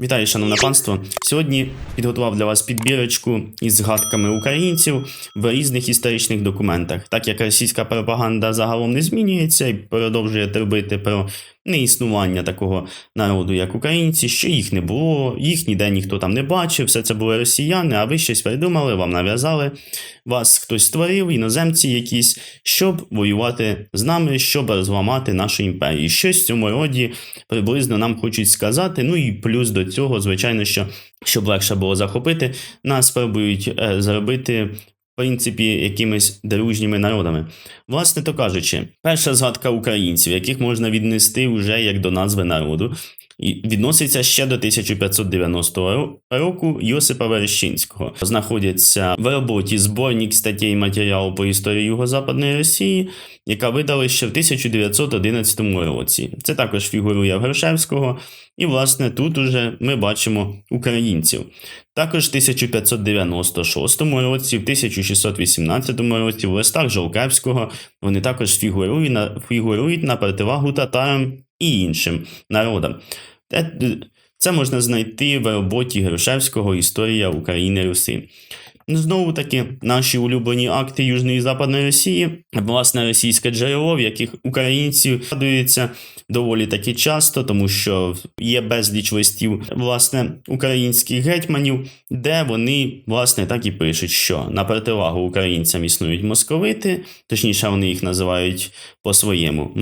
Вітаю, шановне панство. Сьогодні підготував для вас підбірочку із згадками українців в різних історичних документах. Так як російська пропаганда загалом не змінюється і продовжує трубити про неіснування такого народу, як українці, що їх не було, їх ніде ніхто там не бачив, все це були росіяни, а ви щось придумали, вам нав'язали. Вас хтось створив, іноземці якісь, щоб воювати з нами, щоб розламати нашу імперію. Щось в цьому роді приблизно нам хочуть сказати. Ну і плюс до цього, звичайно, що щоб легше було захопити, нас спробують е, зробити. В принципі, якимись дружніми народами. Власне то кажучи, перша згадка українців, яких можна віднести вже як до назви народу, і відноситься ще до 1590 року Йосипа Верещинського. Знаходяться в роботі зборник статей матеріалу по історії Юго-Западної Росії, яка видали ще в 1911 році. Це також фігурує в Грушевського, і власне тут уже ми бачимо українців. Також в 1596 році, в 1618 році, в листах Жолкевського вони також фігурують на, фігурують на противагу татарам і іншим народам. Це можна знайти в роботі Грушевського Історія України Руси. Ну, Знову таки, наші улюблені акти Южної і Западної Росії, власне, російське джерело, в яких українці згадуються доволі таки часто, тому що є безліч листів власне українських гетьманів, де вони власне так і пишуть, що на противагу українцям існують московити, точніше, вони їх називають по-своєму.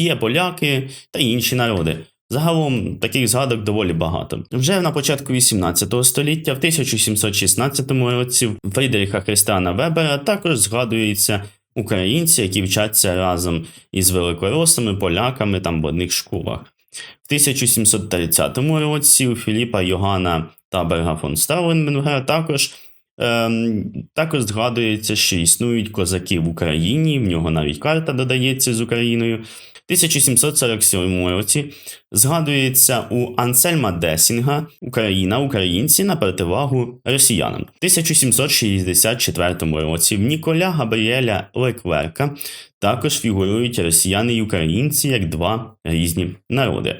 Є поляки та інші народи. Загалом таких згадок доволі багато. Вже на початку 18 століття, в 1716 році, Фрідріха Христиана Вебера також згадуються українці, які вчаться разом із великоросами, поляками там в одних школах. В 1730 році у Філіпа Йогана Таберга фон Стауленбергера також, також згадується, що існують козаки в Україні, в нього навіть карта додається з Україною. В 1747 році згадується у Ансельма Десінга Україна, українці на противагу росіянам. В 1764 році в Ніколя Габріеля Лекверка також фігурують росіяни і українці як два різні народи.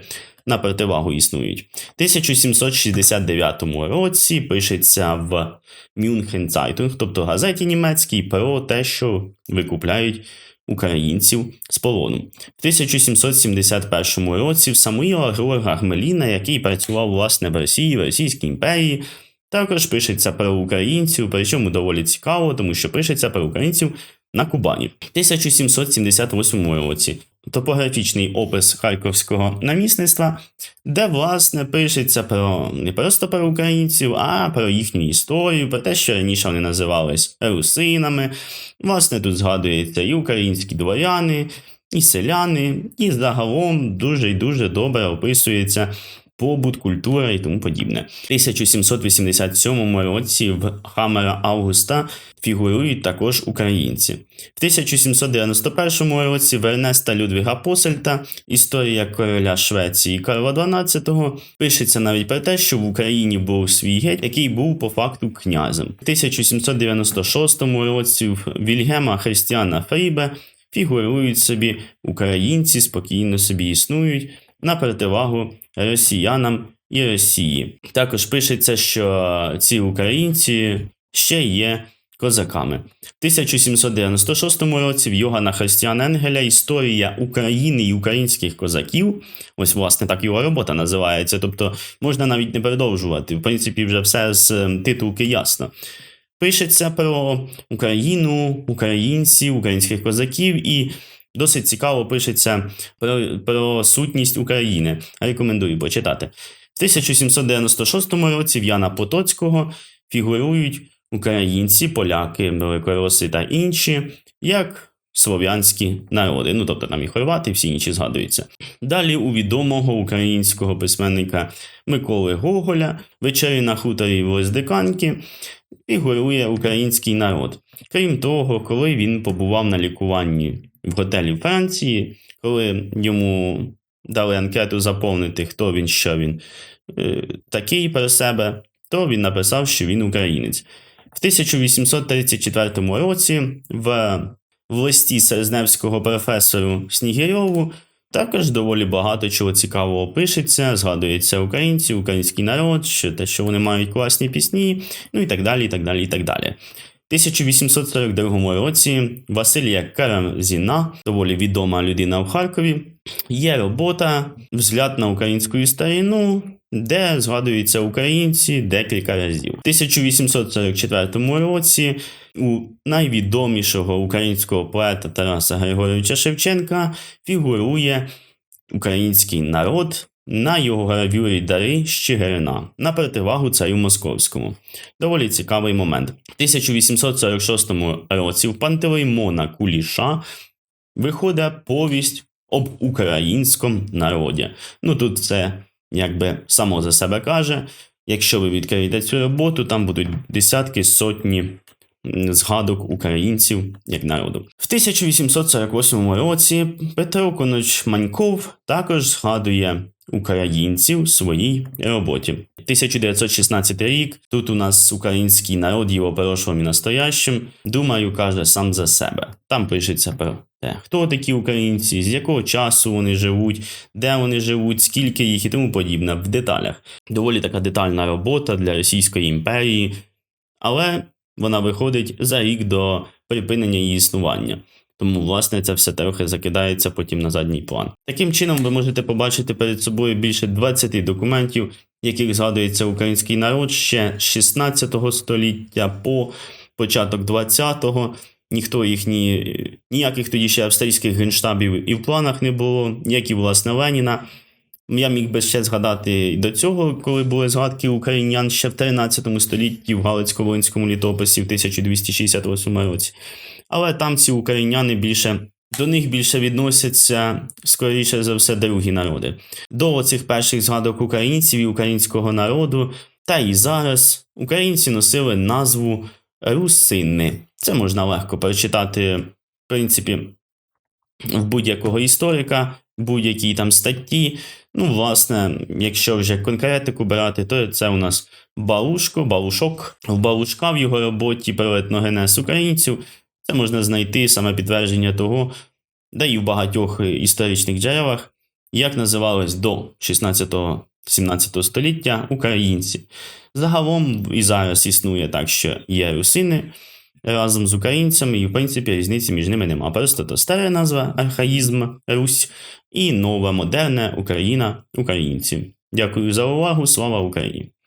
На противагу існують. В 1769 році пишеться в Мюнхен Цайтунг, тобто газеті німецькій, про те, що викупляють українців з полону. В 1771 році в Самуїла Георга Гмеліна, який працював власне в Росії, в Російській імперії, також пишеться про українців, причому доволі цікаво, тому що пишеться про українців на Кубані. В 1778 році топографічний опис харківського намісництва, де власне пишеться про не просто про українців, а про їхню історію, про те, що раніше вони називались русинами. Власне, тут згадується і українські дворяни, і селяни, і загалом дуже і дуже добре описується побут, культура і тому подібне. В 1787 році в Хамера Августа фігурують також українці. В 1791 році в Ернеста Людвіга Посельта Історія короля Швеції Карла XII пишеться навіть про те, що в Україні був свій геть, який був по факту князем. В 1796 році в Вільгема Христіана Фрібе фігурують собі українці, спокійно собі існують на противагу росіянам і Росії. Також пишеться, що ці українці ще є козаками. В 1796 році в Йогана Христіана Енгеля Історія України і українських козаків. Ось, власне, так його робота називається. Тобто можна навіть не продовжувати. В принципі, вже все з е, титулки ясно. Пишеться про Україну, українців, українських козаків і досить цікаво пишеться про, про сутність України. Рекомендую почитати. В 1796 році в Яна Потоцького фігурують українці, поляки, великороси та інші, як слов'янські народи. Ну, тобто там і хорвати, і всі інші згадуються. Далі у відомого українського письменника Миколи Гоголя «Вечері на хуторі в Лездиканки фігурує український народ. Крім того, коли він побував на лікуванні в готелі Франції, коли йому дали анкету заповнити, хто він, що він е, такий про себе, то він написав, що він українець. В 1834 році в, листі Селезневського професору Снігирьову Також доволі багато чого цікавого пишеться, згадується українці, український народ, що те, що вони мають класні пісні, ну і так далі, і так далі, і так далі. 1842 році Василія Карамзіна, доволі відома людина в Харкові, є робота Взгляд на українську старину, де згадуються українці декілька разів. В 1844 році у найвідомішого українського поета Тараса Григоровича Шевченка фігурує український народ на Дари з Чигирина на противагу царю московському. Доволі цікавий момент. В 1846 році в Пантелеймона Куліша виходить повість об українському народі. Ну тут це якби само за себе каже. Якщо ви відкриєте цю роботу, там будуть десятки, сотні згадок українців як народу. В 1848 році Петро Коноч Маньков також згадує українців в своїй роботі. 1916 рік. Тут у нас український народ його прошлым і настоящим. Думаю, каже сам за себе. Там пишеться про те, хто такі українці, з якого часу вони живуть, де вони живуть, скільки їх і тому подібне в деталях. Доволі така детальна робота для Російської імперії, але вона виходить за рік до припинення її існування. Тому, власне, це все трохи закидається потім на задній план. Таким чином, ви можете побачити перед собою більше 20 документів, яких згадується український народ ще з 16 століття по початок 20-го. Ніхто їх ні, ніяких тоді ще австрійських генштабів і в планах не було, як і власне Леніна. Я міг би ще згадати і до цього, коли були згадки українян ще в 13 столітті в Галицько-Волинському літописі в 1268 році. Але там ці україняни більше до них більше відносяться, скоріше за все, другі народи. До цих перших згадок українців і українського народу, та і зараз українці носили назву русини. Це можна легко прочитати, в принципі, в будь-якого історика, в будь-якій там статті. Ну, власне, якщо вже конкретику брати, то це у нас Балушко, Балушок. В Балушка в його роботі про етногенез українців це можна знайти саме підтвердження того, да і в багатьох історичних джерелах, як називались до 16-17 століття українці. Загалом і зараз існує так, що є русини разом з українцями, і в принципі різниці між ними нема. Просто то стара назва архаїзм Русь і нова модерна Україна українці. Дякую за увагу. Слава Україні!